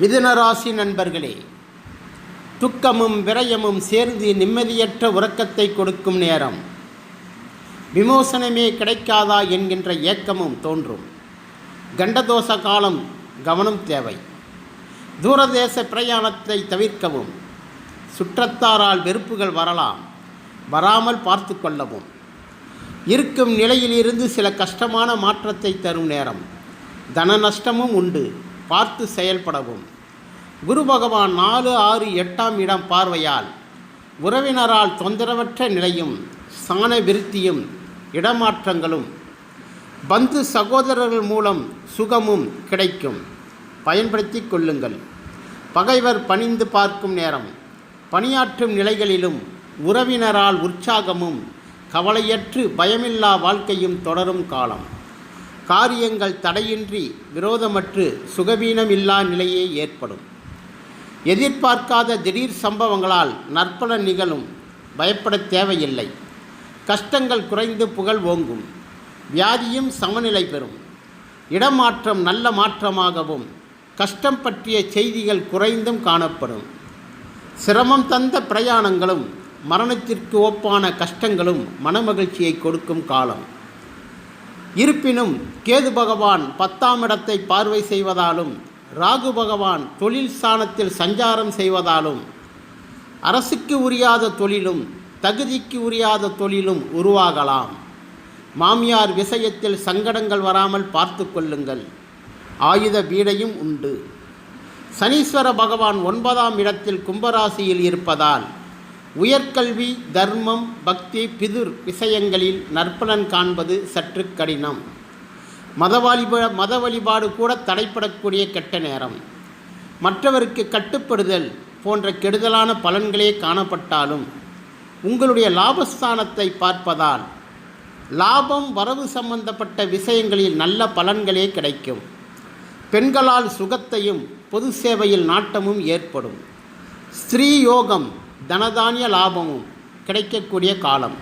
மிதுனராசி நண்பர்களே துக்கமும் விரயமும் சேர்ந்து நிம்மதியற்ற உறக்கத்தை கொடுக்கும் நேரம். விமோசனமே கிடைக்காதா என்கின்ற ஏக்கமும் தோன்றும். கண்டதோஷ காலம் கவனம் தேவை. தூரதேச பிரயாணத்தை தவிர்க்கவும். சுற்றத்தாரால் வெறுப்புகள் வரலாம். வராமல் பார்த்து கொள்ளவும். இருக்கும் நிலையிலிருந்து சில கஷ்டமான மாற்றத்தை தரும் நேரம். தன நஷ்டமும் உண்டு. பார்த்து செயல்படவும். குரு பகவான் நாலு ஆறு எட்டாம் இடம் பார்வையால் உறவினரால் தொந்தரவற்ற நிலையும் சாண விருத்தியும் இடமாற்றங்களும் பந்து சகோதரர்கள் மூலம் சுகமும் கிடைக்கும். பயன்படுத்தி கொள்ளுங்கள். பகைவர் பணிந்து பார்க்கும் நேரம். பணியாற்றும் நிலைகளிலும் உறவினரால் உற்சாகமும் கவலையற்று பயமில்லா வாழ்க்கையும் தொடரும் காலம். காரியங்கள் தடையின்றி விரோதமற்று சுகவீனமில்லா நிலையே ஏற்படும். எதிர்பார்க்காத திடீர் சம்பவங்களால் நற்பலன் நிகழும். பயப்பட தேவையில்லை. கஷ்டங்கள் குறைந்து புகழ் ஓங்கும். வியாதியும் சமநிலை பெறும். இடமாற்றம் நல்ல மாற்றமாகவும் கஷ்டம் பற்றிய செய்திகள் குறைந்தும் காணப்படும். சிரமம் தந்த பிரயாணங்களும் மரணத்திற்கு ஒப்பான கஷ்டங்களும் மனமகிழ்ச்சியை கொடுக்கும் காலம். இருப்பினும் கேது பகவான் பத்தாம் இடத்தை பார்வை செய்வதாலும் ராகு பகவான் தொழில் ஸ்தானத்தில் சஞ்சாரம் செய்வதாலும் அரசுக்கு உரியாத தொழிலும் தகுதிக்கு உரியாத தொழிலும் உருவாகலாம். மாமியார் விஷயத்தில் சங்கடங்கள் வராமல் பார்த்து கொள்ளுங்கள். ஆயுத பீடையும் உண்டு. சனீஸ்வர பகவான் ஒன்பதாம் இடத்தில் கும்பராசியில் இருப்பதால் உயர்கல்வி தர்மம் பக்தி பிதுர் விஷயங்களில் நற்பலன் காண்பது சற்று கடினம். மத வழிபா மத வழிபாடு கூட தடைப்படக்கூடிய கெட்ட நேரம். மற்றவருக்கு கட்டுப்படுதல் போன்ற கெடுதலான பலன்களே காணப்பட்டாலும் உங்களுடைய லாபஸ்தானத்தை பார்ப்பதால் லாபம் வரவு சம்பந்தப்பட்ட விஷயங்களில் நல்ல பலன்களே கிடைக்கும். பெண்களால் சுகத்தையும் பொது சேவையில் நாட்டமும் ஏற்படும். ஸ்திரீ யோகம் தனதானிய லாபமும் கிடைக்கக்கூடிய காலம்.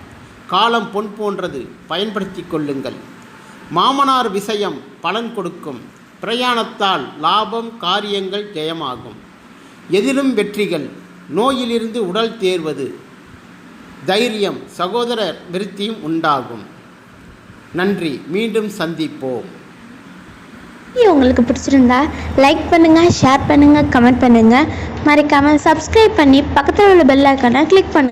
காலம் பொன் போன்றது. பயன்படுத்தி கொள்ளுங்கள். மாமனார் விஷயம் பலன் கொடுக்கும். பிரயாணத்தால் லாபம் காரியங்கள் ஜெயமாகும். எதிலும் வெற்றிகள் நோயிலிருந்து உடல் தேர்வது தைரியம் சகோதர விருத்தியும் உண்டாகும். நன்றி மீண்டும் சந்திப்போம். உங்களுக்கு பிடிச்சிருந்தா லைக் பண்ணுங்கள் ஷேர் பண்ணுங்கள் கமெண்ட் பண்ணுங்கள் மறக்காமல் சப்ஸ்கிரைப் பண்ணி பக்கத்தில் உள்ள பெல் ஐக்கானை கிளிக் பண்ணுங்கள்